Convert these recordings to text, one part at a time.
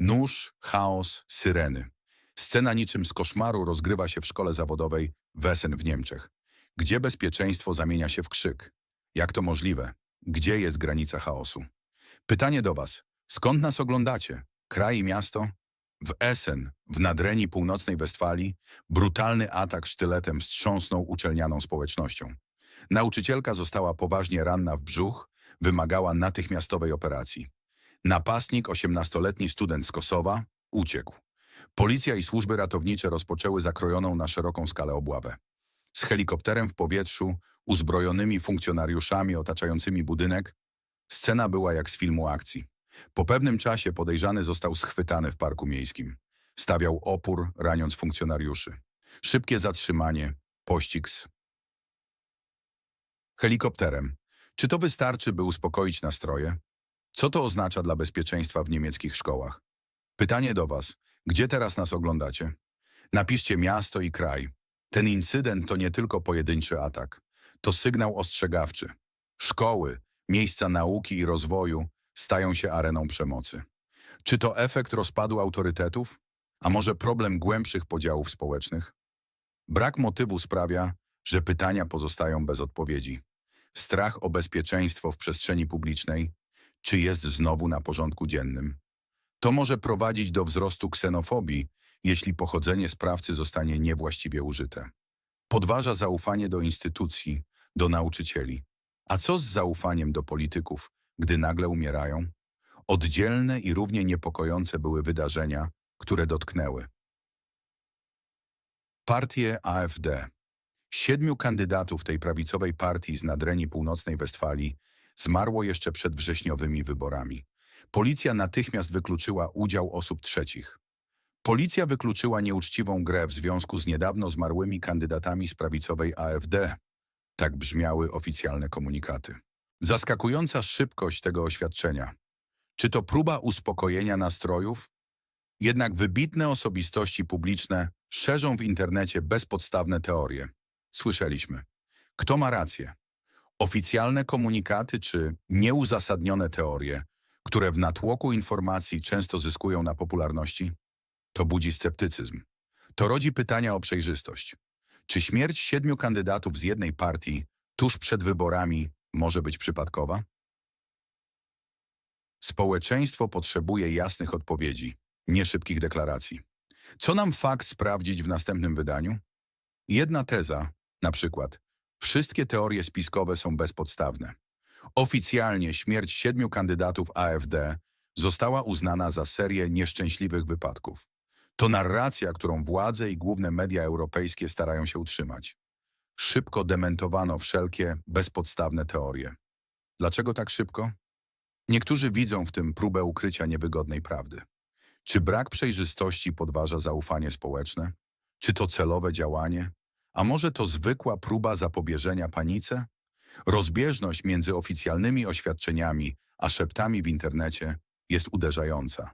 Nóż, chaos, syreny. Scena niczym z koszmaru rozgrywa się w szkole zawodowej Wesen w Niemczech, gdzie bezpieczeństwo zamienia się w krzyk. Jak to możliwe? Gdzie jest granica chaosu? Pytanie do Was. Skąd nas oglądacie? Kraj i miasto? W Essen, w nadrenii północnej Westfalii, brutalny atak sztyletem wstrząsnął uczelnianą społecznością. Nauczycielka została poważnie ranna w brzuch, wymagała natychmiastowej operacji. Napastnik, 18-letni student z Kosowa, uciekł. Policja i służby ratownicze rozpoczęły zakrojoną na szeroką skalę obławę. Z helikopterem w powietrzu, uzbrojonymi funkcjonariuszami otaczającymi budynek, scena była jak z filmu akcji. Po pewnym czasie podejrzany został schwytany w parku miejskim. Stawiał opór, raniąc funkcjonariuszy. Szybkie zatrzymanie, pościg z helikopterem. Czy to wystarczy, by uspokoić nastroje? Co to oznacza dla bezpieczeństwa w niemieckich szkołach? Pytanie do Was. Gdzie teraz nas oglądacie? Napiszcie miasto i kraj. Ten incydent to nie tylko pojedynczy atak. To sygnał ostrzegawczy. Szkoły, miejsca nauki i rozwoju stają się areną przemocy. Czy to efekt rozpadu autorytetów? A może problem głębszych podziałów społecznych? Brak motywu sprawia, że pytania pozostają bez odpowiedzi. Strach o bezpieczeństwo w przestrzeni publicznej, czy jest znowu na porządku dziennym? To może prowadzić do wzrostu ksenofobii, jeśli pochodzenie sprawcy zostanie niewłaściwie użyte. Podważa zaufanie do instytucji, do nauczycieli. A co z zaufaniem do polityków, gdy nagle umierają? Oddzielne i równie niepokojące były wydarzenia, które dotknęły. Partię AfD. Siedmiu kandydatów tej prawicowej partii z nadrenii północnej Westfalii zmarło jeszcze przed wrześniowymi wyborami. Policja natychmiast wykluczyła udział osób trzecich. Policja wykluczyła nieuczciwą grę w związku z niedawno zmarłymi kandydatami z prawicowej AfD. Tak brzmiały oficjalne komunikaty. Zaskakująca szybkość tego oświadczenia. Czy to próba uspokojenia nastrojów? Jednak wybitne osobistości publiczne szerzą w internecie bezpodstawne teorie. Słyszeliśmy. Kto ma rację? Oficjalne komunikaty czy nieuzasadnione teorie, które w natłoku informacji często zyskują na popularności? To budzi sceptycyzm. To rodzi pytania o przejrzystość. Czy śmierć siedmiu kandydatów z jednej partii tuż przed wyborami może być przypadkowa? Społeczeństwo potrzebuje jasnych odpowiedzi, nie szybkich deklaracji. Co nam fakt sprawdzić w następnym wydaniu? Jedna teza, na przykład, wszystkie teorie spiskowe są bezpodstawne. Oficjalnie śmierć siedmiu kandydatów AfD została uznana za serię nieszczęśliwych wypadków. To narracja, którą władze i główne media europejskie starają się utrzymać. Szybko dementowano wszelkie bezpodstawne teorie. Dlaczego tak szybko? Niektórzy widzą w tym próbę ukrycia niewygodnej prawdy. Czy brak przejrzystości podważa zaufanie społeczne? Czy to celowe działanie? A może to zwykła próba zapobieżenia panice? Rozbieżność między oficjalnymi oświadczeniami a szeptami w internecie jest uderzająca.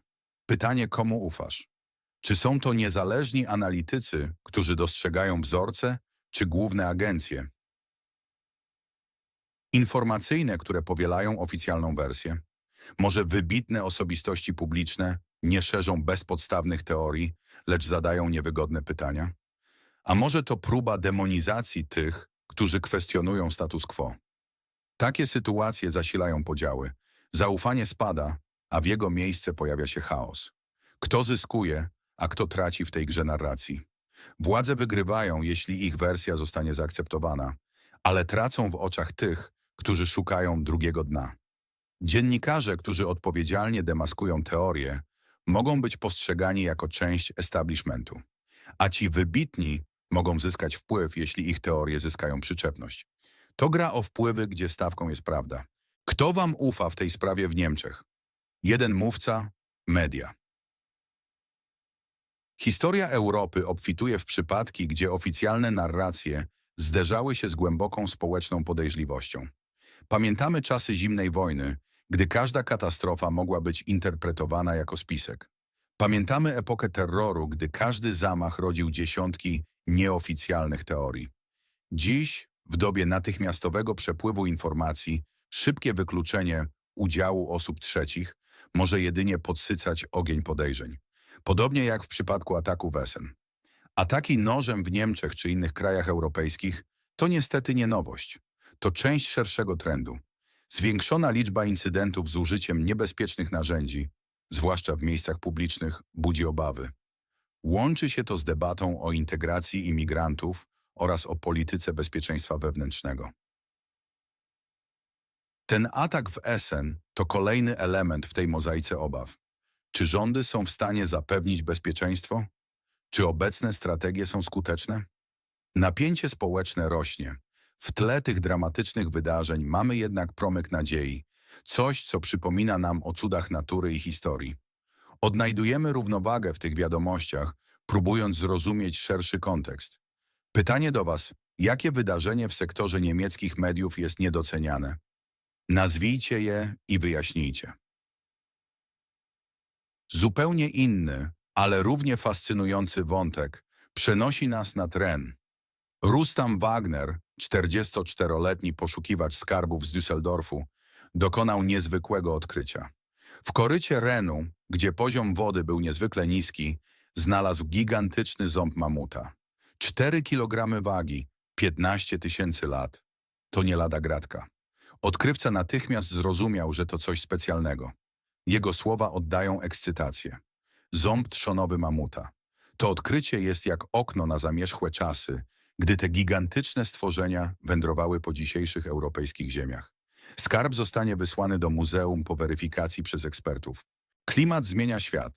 Pytanie, komu ufasz? Czy są to niezależni analitycy, którzy dostrzegają wzorce, czy główne agencje? Informacyjne, które powielają oficjalną wersję? Może wybitne osobistości publiczne nie szerzą bezpodstawnych teorii, lecz zadają niewygodne pytania? A może to próba demonizacji tych, którzy kwestionują status quo? Takie sytuacje zasilają podziały. Zaufanie spada, a w jego miejsce pojawia się chaos. Kto zyskuje, a kto traci w tej grze narracji? Władze wygrywają, jeśli ich wersja zostanie zaakceptowana, ale tracą w oczach tych, którzy szukają drugiego dna. Dziennikarze, którzy odpowiedzialnie demaskują teorie, mogą być postrzegani jako część establishmentu, a ci wybitni mogą zyskać wpływ, jeśli ich teorie zyskają przyczepność. To gra o wpływy, gdzie stawką jest prawda. Kto wam ufa w tej sprawie w Niemczech? Jeden mówca, media. Historia Europy obfituje w przypadki, gdzie oficjalne narracje zderzały się z głęboką społeczną podejrzliwością. Pamiętamy czasy zimnej wojny, gdy każda katastrofa mogła być interpretowana jako spisek. Pamiętamy epokę terroru, gdy każdy zamach rodził dziesiątki nieoficjalnych teorii. Dziś, w dobie natychmiastowego przepływu informacji, szybkie wykluczenie udziału osób trzecich może jedynie podsycać ogień podejrzeń. Podobnie jak w przypadku ataku w Essen. Ataki nożem w Niemczech czy innych krajach europejskich to niestety nie nowość. To część szerszego trendu. Zwiększona liczba incydentów z użyciem niebezpiecznych narzędzi, zwłaszcza w miejscach publicznych, budzi obawy. Łączy się to z debatą o integracji imigrantów oraz o polityce bezpieczeństwa wewnętrznego. Ten atak w Essen to kolejny element w tej mozaice obaw. Czy rządy są w stanie zapewnić bezpieczeństwo? Czy obecne strategie są skuteczne? Napięcie społeczne rośnie. W tle tych dramatycznych wydarzeń mamy jednak promyk nadziei, coś, co przypomina nam o cudach natury i historii. Odnajdujemy równowagę w tych wiadomościach, próbując zrozumieć szerszy kontekst. Pytanie do Was, jakie wydarzenie w sektorze niemieckich mediów jest niedoceniane? Nazwijcie je i wyjaśnijcie. Zupełnie inny, ale równie fascynujący wątek przenosi nas na tren. Rustam Wagner, 44-letni poszukiwacz skarbów z Düsseldorfu, dokonał niezwykłego odkrycia. W korycie Renu, gdzie poziom wody był niezwykle niski, znalazł gigantyczny ząb mamuta. 4 kg wagi, 15 tysięcy lat. To nie lada gratka. Odkrywca natychmiast zrozumiał, że to coś specjalnego. Jego słowa oddają ekscytację. Ząb trzonowy mamuta. To odkrycie jest jak okno na zamierzchłe czasy, gdy te gigantyczne stworzenia wędrowały po dzisiejszych europejskich ziemiach. Skarb zostanie wysłany do muzeum po weryfikacji przez ekspertów. Klimat zmienia świat.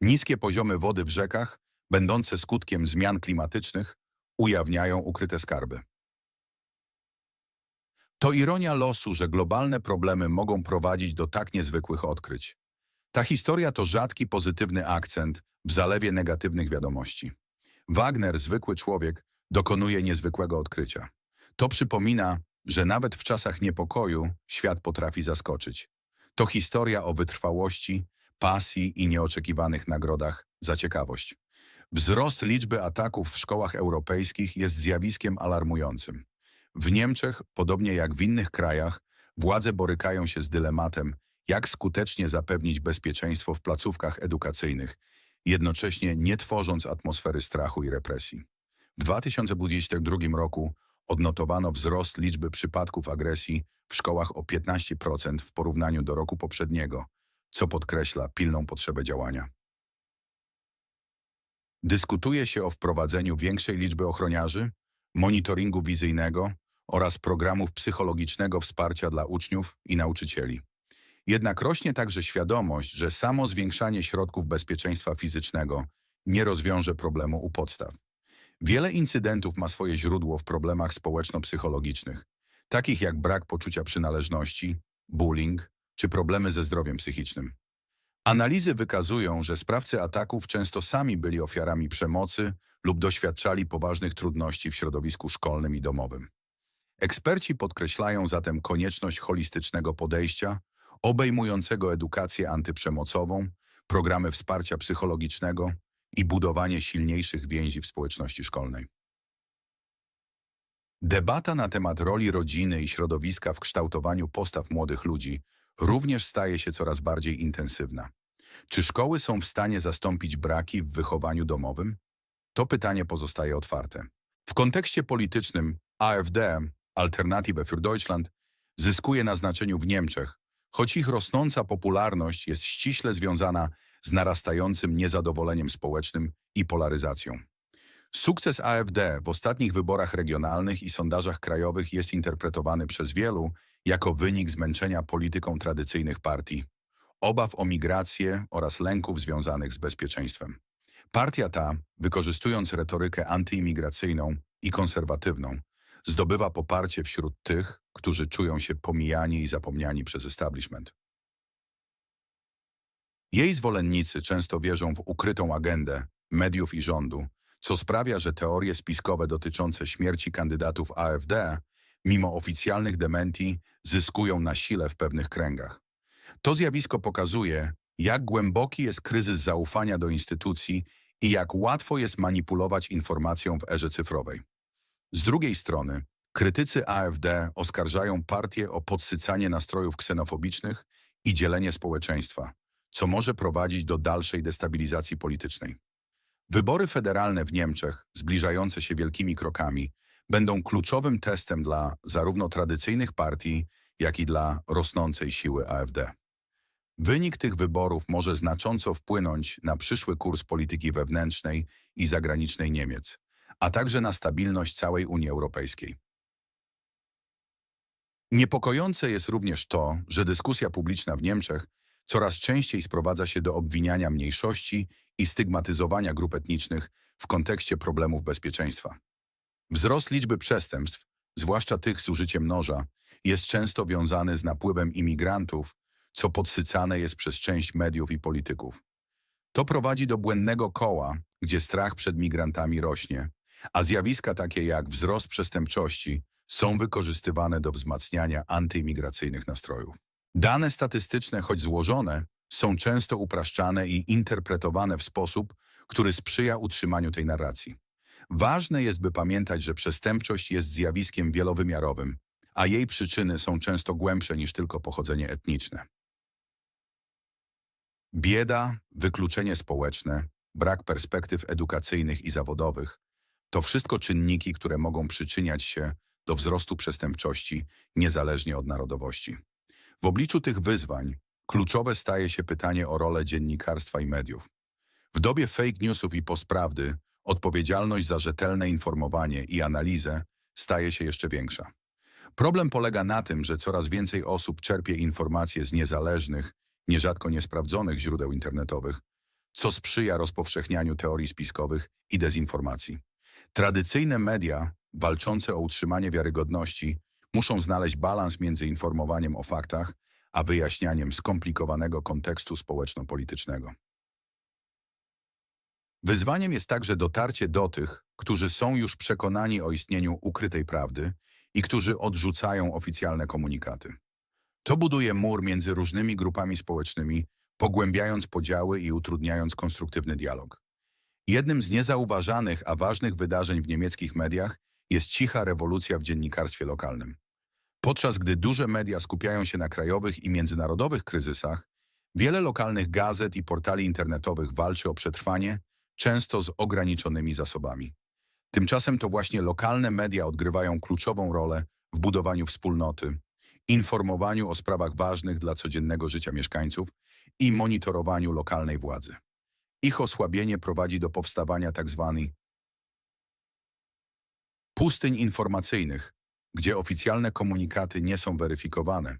Niskie poziomy wody w rzekach, będące skutkiem zmian klimatycznych, ujawniają ukryte skarby. To ironia losu, że globalne problemy mogą prowadzić do tak niezwykłych odkryć. Ta historia to rzadki pozytywny akcent w zalewie negatywnych wiadomości. Wagner, zwykły człowiek, dokonuje niezwykłego odkrycia. To przypomina, że nawet w czasach niepokoju świat potrafi zaskoczyć. To historia o wytrwałości, pasji i nieoczekiwanych nagrodach za ciekawość. Wzrost liczby ataków w szkołach europejskich jest zjawiskiem alarmującym. W Niemczech, podobnie jak w innych krajach, władze borykają się z dylematem, jak skutecznie zapewnić bezpieczeństwo w placówkach edukacyjnych, jednocześnie nie tworząc atmosfery strachu i represji. W 2022 roku odnotowano wzrost liczby przypadków agresji w szkołach o 15% w porównaniu do roku poprzedniego, co podkreśla pilną potrzebę działania. Dyskutuje się o wprowadzeniu większej liczby ochroniarzy, monitoringu wizyjnego oraz programów psychologicznego wsparcia dla uczniów i nauczycieli. Jednak rośnie także świadomość, że samo zwiększanie środków bezpieczeństwa fizycznego nie rozwiąże problemu u podstaw. Wiele incydentów ma swoje źródło w problemach społeczno-psychologicznych, takich jak brak poczucia przynależności, bullying czy problemy ze zdrowiem psychicznym. Analizy wykazują, że sprawcy ataków często sami byli ofiarami przemocy lub doświadczali poważnych trudności w środowisku szkolnym i domowym. Eksperci podkreślają zatem konieczność holistycznego podejścia, obejmującego edukację antyprzemocową, programy wsparcia psychologicznego i budowanie silniejszych więzi w społeczności szkolnej. Debata na temat roli rodziny i środowiska w kształtowaniu postaw młodych ludzi również staje się coraz bardziej intensywna. Czy szkoły są w stanie zastąpić braki w wychowaniu domowym? To pytanie pozostaje otwarte. W kontekście politycznym AfD, Alternative für Deutschland, zyskuje na znaczeniu w Niemczech, choć ich rosnąca popularność jest ściśle związana z narastającym niezadowoleniem społecznym i polaryzacją. Sukces AfD w ostatnich wyborach regionalnych i sondażach krajowych jest interpretowany przez wielu jako wynik zmęczenia polityką tradycyjnych partii, obaw o migrację oraz lęków związanych z bezpieczeństwem. Partia ta, wykorzystując retorykę antyimigracyjną i konserwatywną, zdobywa poparcie wśród tych, którzy czują się pomijani i zapomniani przez establishment. Jej zwolennicy często wierzą w ukrytą agendę mediów i rządu, co sprawia, że teorie spiskowe dotyczące śmierci kandydatów AfD, mimo oficjalnych dementi, zyskują na sile w pewnych kręgach. To zjawisko pokazuje, jak głęboki jest kryzys zaufania do instytucji i jak łatwo jest manipulować informacją w erze cyfrowej. Z drugiej strony, krytycy AfD oskarżają partię o podsycanie nastrojów ksenofobicznych i dzielenie społeczeństwa, co może prowadzić do dalszej destabilizacji politycznej. Wybory federalne w Niemczech, zbliżające się wielkimi krokami, będą kluczowym testem dla zarówno tradycyjnych partii, jak i dla rosnącej siły AfD. Wynik tych wyborów może znacząco wpłynąć na przyszły kurs polityki wewnętrznej i zagranicznej Niemiec, a także na stabilność całej Unii Europejskiej. Niepokojące jest również to, że dyskusja publiczna w Niemczech coraz częściej sprowadza się do obwiniania mniejszości i stygmatyzowania grup etnicznych w kontekście problemów bezpieczeństwa. Wzrost liczby przestępstw, zwłaszcza tych z użyciem noża, jest często wiązany z napływem imigrantów, co podsycane jest przez część mediów i polityków. To prowadzi do błędnego koła, gdzie strach przed migrantami rośnie, a zjawiska takie jak wzrost przestępczości są wykorzystywane do wzmacniania antyimigracyjnych nastrojów. Dane statystyczne, choć złożone, są często upraszczane i interpretowane w sposób, który sprzyja utrzymaniu tej narracji. Ważne jest, by pamiętać, że przestępczość jest zjawiskiem wielowymiarowym, a jej przyczyny są często głębsze niż tylko pochodzenie etniczne. Bieda, wykluczenie społeczne, brak perspektyw edukacyjnych i zawodowych to wszystko czynniki, które mogą przyczyniać się do wzrostu przestępczości niezależnie od narodowości. W obliczu tych wyzwań kluczowe staje się pytanie o rolę dziennikarstwa i mediów. W dobie fake newsów i postprawdy odpowiedzialność za rzetelne informowanie i analizę staje się jeszcze większa. Problem polega na tym, że coraz więcej osób czerpie informacje z niezależnych, nierzadko niesprawdzonych źródeł internetowych, co sprzyja rozpowszechnianiu teorii spiskowych i dezinformacji. Tradycyjne media, walczące o utrzymanie wiarygodności, muszą znaleźć balans między informowaniem o faktach, a wyjaśnianiem skomplikowanego kontekstu społeczno-politycznego. Wyzwaniem jest także dotarcie do tych, którzy są już przekonani o istnieniu ukrytej prawdy i którzy odrzucają oficjalne komunikaty. To buduje mur między różnymi grupami społecznymi, pogłębiając podziały i utrudniając konstruktywny dialog. Jednym z niezauważanych, a ważnych wydarzeń w niemieckich mediach jest cicha rewolucja w dziennikarstwie lokalnym. Podczas gdy duże media skupiają się na krajowych i międzynarodowych kryzysach, wiele lokalnych gazet i portali internetowych walczy o przetrwanie, często z ograniczonymi zasobami. Tymczasem to właśnie lokalne media odgrywają kluczową rolę w budowaniu wspólnoty, informowaniu o sprawach ważnych dla codziennego życia mieszkańców i monitorowaniu lokalnej władzy. Ich osłabienie prowadzi do powstawania tzw. pustyń informacyjnych, gdzie oficjalne komunikaty nie są weryfikowane,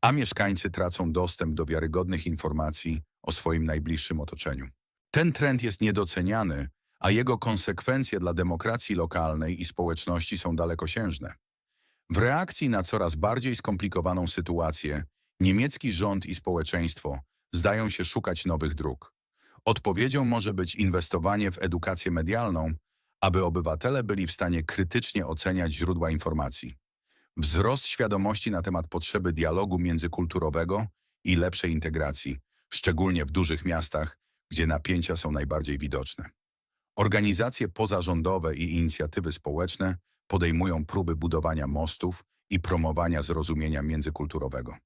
a mieszkańcy tracą dostęp do wiarygodnych informacji o swoim najbliższym otoczeniu. Ten trend jest niedoceniany, a jego konsekwencje dla demokracji lokalnej i społeczności są dalekosiężne. W reakcji na coraz bardziej skomplikowaną sytuację, niemiecki rząd i społeczeństwo zdają się szukać nowych dróg. Odpowiedzią może być inwestowanie w edukację medialną, aby obywatele byli w stanie krytycznie oceniać źródła informacji. Wzrost świadomości na temat potrzeby dialogu międzykulturowego i lepszej integracji, szczególnie w dużych miastach, gdzie napięcia są najbardziej widoczne. Organizacje pozarządowe i inicjatywy społeczne podejmują próby budowania mostów i promowania zrozumienia międzykulturowego.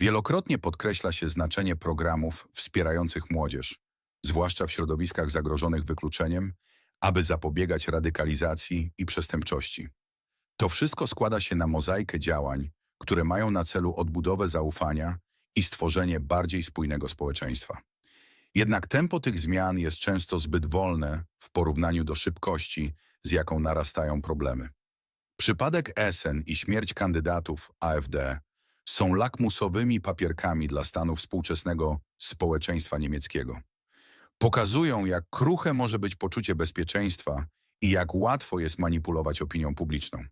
Wielokrotnie podkreśla się znaczenie programów wspierających młodzież, zwłaszcza w środowiskach zagrożonych wykluczeniem, aby zapobiegać radykalizacji i przestępczości. To wszystko składa się na mozaikę działań, które mają na celu odbudowę zaufania i stworzenie bardziej spójnego społeczeństwa. Jednak tempo tych zmian jest często zbyt wolne w porównaniu do szybkości, z jaką narastają problemy. Przypadek Essen i śmierć kandydatów AfD są lakmusowymi papierkami dla stanu współczesnego społeczeństwa niemieckiego. Pokazują, jak kruche może być poczucie bezpieczeństwa i jak łatwo jest manipulować opinią publiczną.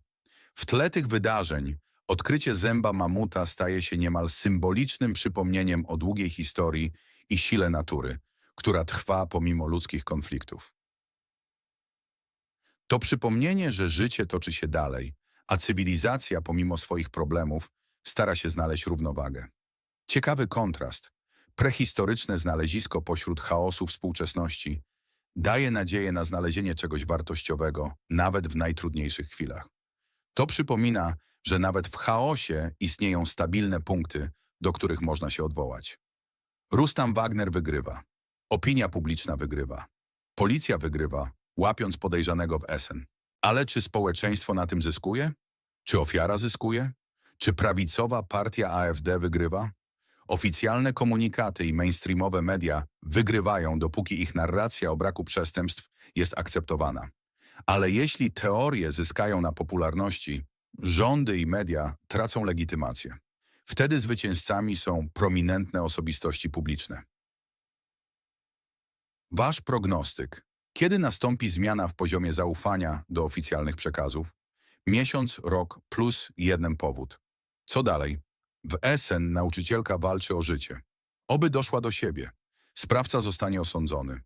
W tle tych wydarzeń odkrycie zęba mamuta staje się niemal symbolicznym przypomnieniem o długiej historii i sile natury, która trwa pomimo ludzkich konfliktów. To przypomnienie, że życie toczy się dalej, a cywilizacja pomimo swoich problemów stara się znaleźć równowagę. Ciekawy kontrast, prehistoryczne znalezisko pośród chaosu współczesności, daje nadzieję na znalezienie czegoś wartościowego, nawet w najtrudniejszych chwilach. To przypomina, że nawet w chaosie istnieją stabilne punkty, do których można się odwołać. Rustam Wagner wygrywa. Opinia publiczna wygrywa. Policja wygrywa, łapiąc podejrzanego w Essen. Ale czy społeczeństwo na tym zyskuje? Czy ofiara zyskuje? Czy prawicowa partia AfD wygrywa? Oficjalne komunikaty i mainstreamowe media wygrywają, dopóki ich narracja o braku przestępstw jest akceptowana. Ale jeśli teorie zyskają na popularności, rządy i media tracą legitymację. Wtedy zwycięzcami są prominentne osobistości publiczne. Wasz prognostyk. Kiedy nastąpi zmiana w poziomie zaufania do oficjalnych przekazów? Miesiąc, rok plus jeden powód. Co dalej? W Essen nauczycielka walczy o życie. Oby doszła do siebie. Sprawca zostanie osądzony.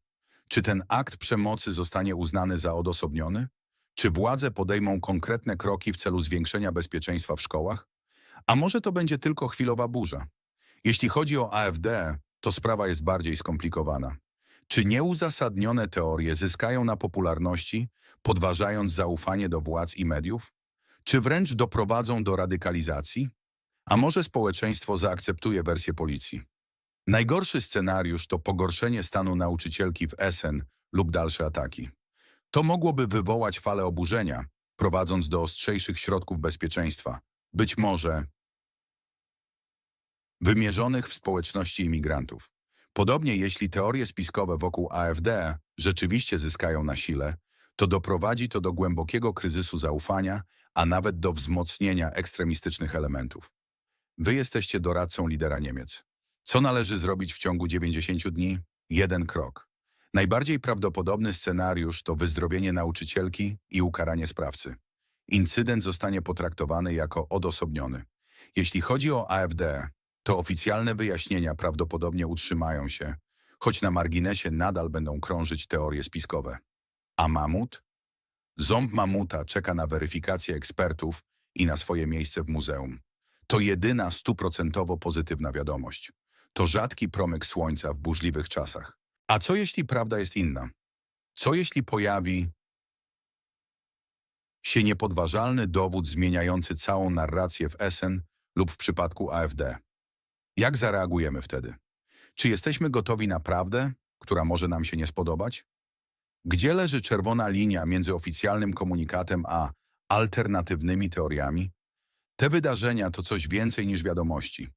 Czy ten akt przemocy zostanie uznany za odosobniony? Czy władze podejmą konkretne kroki w celu zwiększenia bezpieczeństwa w szkołach? A może to będzie tylko chwilowa burza? Jeśli chodzi o AfD, to sprawa jest bardziej skomplikowana. Czy nieuzasadnione teorie zyskają na popularności, podważając zaufanie do władz i mediów? Czy wręcz doprowadzą do radykalizacji? A może społeczeństwo zaakceptuje wersję policji? Najgorszy scenariusz to pogorszenie stanu nauczycielki w Essen lub dalsze ataki. To mogłoby wywołać falę oburzenia, prowadząc do ostrzejszych środków bezpieczeństwa, być może wymierzonych w społeczności imigrantów. Podobnie jeśli teorie spiskowe wokół AfD rzeczywiście zyskają na sile, to doprowadzi to do głębokiego kryzysu zaufania, a nawet do wzmocnienia ekstremistycznych elementów. Wy jesteście doradcą lidera Niemiec. Co należy zrobić w ciągu 90 dni? Jeden krok. Najbardziej prawdopodobny scenariusz to wyzdrowienie nauczycielki i ukaranie sprawcy. Incydent zostanie potraktowany jako odosobniony. Jeśli chodzi o AfD, to oficjalne wyjaśnienia prawdopodobnie utrzymają się, choć na marginesie nadal będą krążyć teorie spiskowe. A mamut? Ząb mamuta czeka na weryfikację ekspertów i na swoje miejsce w muzeum. To jedyna stuprocentowo pozytywna wiadomość. To rzadki promyk słońca w burzliwych czasach. A co jeśli prawda jest inna? Co jeśli pojawi się niepodważalny dowód zmieniający całą narrację w Essen lub w przypadku AfD? Jak zareagujemy wtedy? Czy jesteśmy gotowi na prawdę, która może nam się nie spodobać? Gdzie leży czerwona linia między oficjalnym komunikatem a alternatywnymi teoriami? Te wydarzenia to coś więcej niż wiadomości.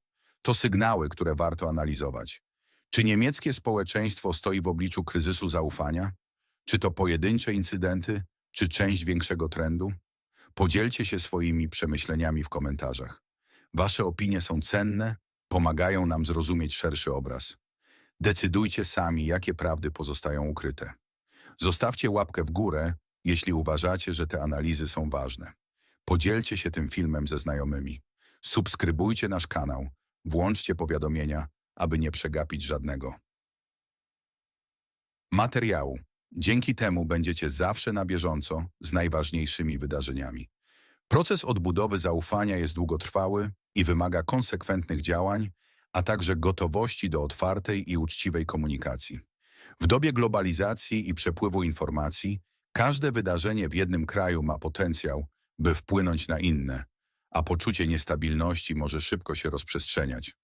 To sygnały, które warto analizować. Czy niemieckie społeczeństwo stoi w obliczu kryzysu zaufania? Czy to pojedyncze incydenty, czy część większego trendu? Podzielcie się swoimi przemyśleniami w komentarzach. Wasze opinie są cenne, pomagają nam zrozumieć szerszy obraz. Decydujcie sami, jakie prawdy pozostają ukryte. Zostawcie łapkę w górę, jeśli uważacie, że te analizy są ważne. Podzielcie się tym filmem ze znajomymi. Subskrybujcie nasz kanał, włączcie powiadomienia, aby nie przegapić żadnego materiału. Dzięki temu będziecie zawsze na bieżąco z najważniejszymi wydarzeniami. Proces odbudowy zaufania jest długotrwały i wymaga konsekwentnych działań, a także gotowości do otwartej i uczciwej komunikacji. W dobie globalizacji i przepływu informacji, każde wydarzenie w jednym kraju ma potencjał, by wpłynąć na inne, a poczucie niestabilności może szybko się rozprzestrzeniać.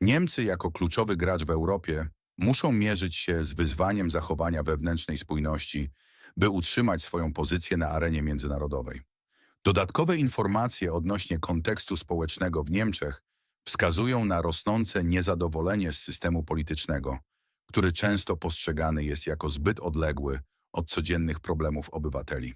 Niemcy jako kluczowy gracz w Europie muszą mierzyć się z wyzwaniem zachowania wewnętrznej spójności, by utrzymać swoją pozycję na arenie międzynarodowej. Dodatkowe informacje odnośnie kontekstu społecznego w Niemczech wskazują na rosnące niezadowolenie z systemu politycznego, który często postrzegany jest jako zbyt odległy od codziennych problemów obywateli.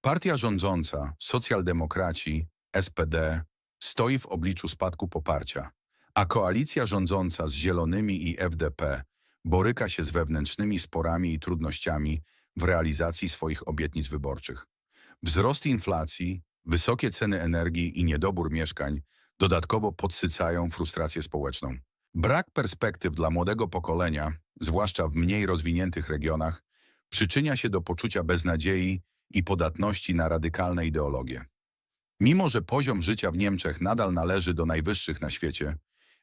Partia rządząca, socjaldemokraci, SPD, stoi w obliczu spadku poparcia, a koalicja rządząca z Zielonymi i FDP boryka się z wewnętrznymi sporami i trudnościami w realizacji swoich obietnic wyborczych. Wzrost inflacji, wysokie ceny energii i niedobór mieszkań dodatkowo podsycają frustrację społeczną. Brak perspektyw dla młodego pokolenia, zwłaszcza w mniej rozwiniętych regionach, przyczynia się do poczucia beznadziei i podatności na radykalne ideologie. Mimo, że poziom życia w Niemczech nadal należy do najwyższych na świecie,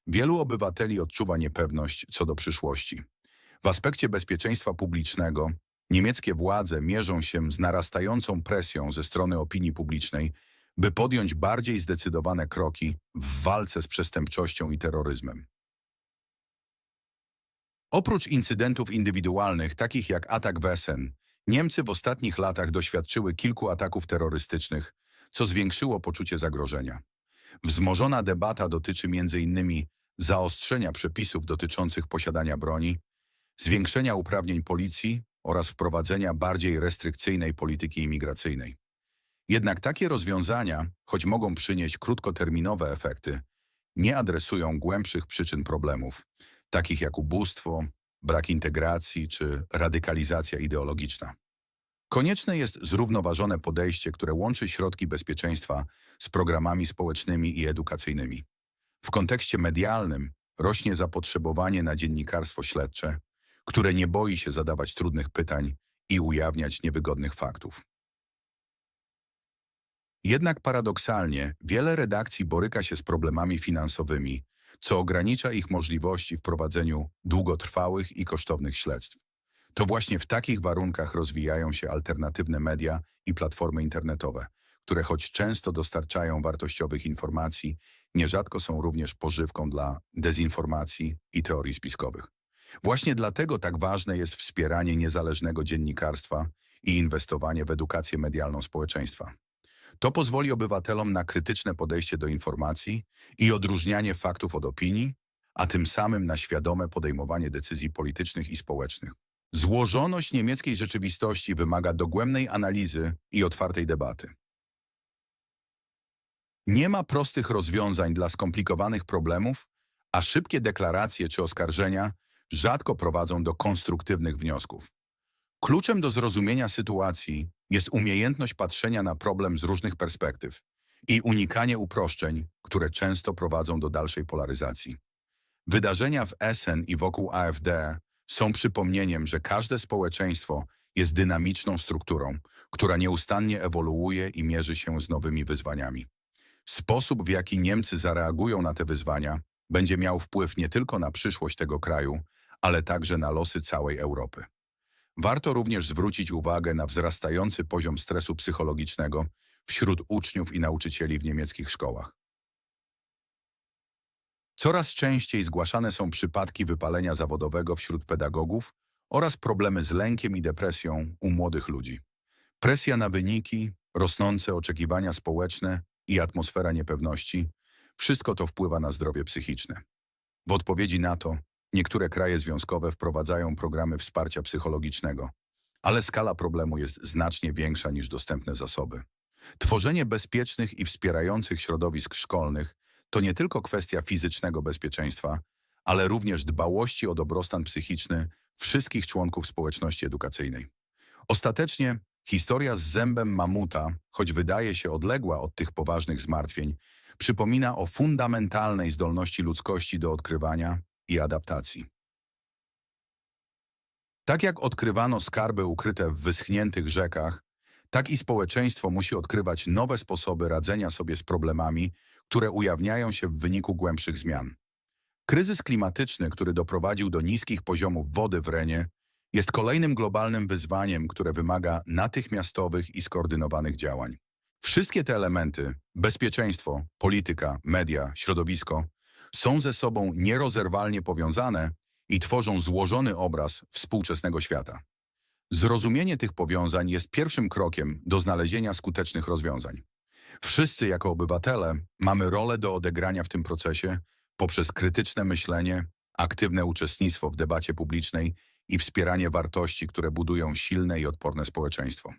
wielu obywateli odczuwa niepewność co do przyszłości. W aspekcie bezpieczeństwa publicznego niemieckie władze mierzą się z narastającą presją ze strony opinii publicznej, by podjąć bardziej zdecydowane kroki w walce z przestępczością i terroryzmem. Oprócz incydentów indywidualnych, takich jak atak w Essen, Niemcy w ostatnich latach doświadczyły kilku ataków terrorystycznych, co zwiększyło poczucie zagrożenia. Wzmożona debata dotyczy m.in. zaostrzenia przepisów dotyczących posiadania broni, zwiększenia uprawnień policji oraz wprowadzenia bardziej restrykcyjnej polityki imigracyjnej. Jednak takie rozwiązania, choć mogą przynieść krótkoterminowe efekty, nie adresują głębszych przyczyn problemów, takich jak ubóstwo, brak integracji czy radykalizacja ideologiczna. Konieczne jest zrównoważone podejście, które łączy środki bezpieczeństwa z programami społecznymi i edukacyjnymi. W kontekście medialnym rośnie zapotrzebowanie na dziennikarstwo śledcze, które nie boi się zadawać trudnych pytań i ujawniać niewygodnych faktów. Jednak paradoksalnie wiele redakcji boryka się z problemami finansowymi, co ogranicza ich możliwości w prowadzeniu długotrwałych i kosztownych śledztw. To właśnie w takich warunkach rozwijają się alternatywne media i platformy internetowe, które choć często dostarczają wartościowych informacji, nierzadko są również pożywką dla dezinformacji i teorii spiskowych. Właśnie dlatego tak ważne jest wspieranie niezależnego dziennikarstwa i inwestowanie w edukację medialną społeczeństwa. To pozwoli obywatelom na krytyczne podejście do informacji i odróżnianie faktów od opinii, a tym samym na świadome podejmowanie decyzji politycznych i społecznych. Złożoność niemieckiej rzeczywistości wymaga dogłębnej analizy i otwartej debaty. Nie ma prostych rozwiązań dla skomplikowanych problemów, a szybkie deklaracje czy oskarżenia rzadko prowadzą do konstruktywnych wniosków. Kluczem do zrozumienia sytuacji jest umiejętność patrzenia na problem z różnych perspektyw i unikanie uproszczeń, które często prowadzą do dalszej polaryzacji. Wydarzenia w Essen i wokół AfD są przypomnieniem, że każde społeczeństwo jest dynamiczną strukturą, która nieustannie ewoluuje i mierzy się z nowymi wyzwaniami. Sposób, w jaki Niemcy zareagują na te wyzwania, będzie miał wpływ nie tylko na przyszłość tego kraju, ale także na losy całej Europy. Warto również zwrócić uwagę na wzrastający poziom stresu psychologicznego wśród uczniów i nauczycieli w niemieckich szkołach. Coraz częściej zgłaszane są przypadki wypalenia zawodowego wśród pedagogów oraz problemy z lękiem i depresją u młodych ludzi. Presja na wyniki, rosnące oczekiwania społeczne i atmosfera niepewności wszystko to wpływa na zdrowie psychiczne. W odpowiedzi na to niektóre kraje związkowe wprowadzają programy wsparcia psychologicznego, ale skala problemu jest znacznie większa niż dostępne zasoby. Tworzenie bezpiecznych i wspierających środowisk szkolnych to nie tylko kwestia fizycznego bezpieczeństwa, ale również dbałości o dobrostan psychiczny wszystkich członków społeczności edukacyjnej. Ostatecznie historia z zębem mamuta, choć wydaje się odległa od tych poważnych zmartwień, przypomina o fundamentalnej zdolności ludzkości do odkrywania i adaptacji. Tak jak odkrywano skarby ukryte w wyschniętych rzekach, tak i społeczeństwo musi odkrywać nowe sposoby radzenia sobie z problemami, które ujawniają się w wyniku głębszych zmian. Kryzys klimatyczny, który doprowadził do niskich poziomów wody w Renie, jest kolejnym globalnym wyzwaniem, które wymaga natychmiastowych i skoordynowanych działań. Wszystkie te elementy bezpieczeństwo, polityka, media, środowisko są ze sobą nierozerwalnie powiązane i tworzą złożony obraz współczesnego świata. Zrozumienie tych powiązań jest pierwszym krokiem do znalezienia skutecznych rozwiązań. Wszyscy jako obywatele mamy rolę do odegrania w tym procesie poprzez krytyczne myślenie, aktywne uczestnictwo w debacie publicznej i wspieranie wartości, które budują silne i odporne społeczeństwo.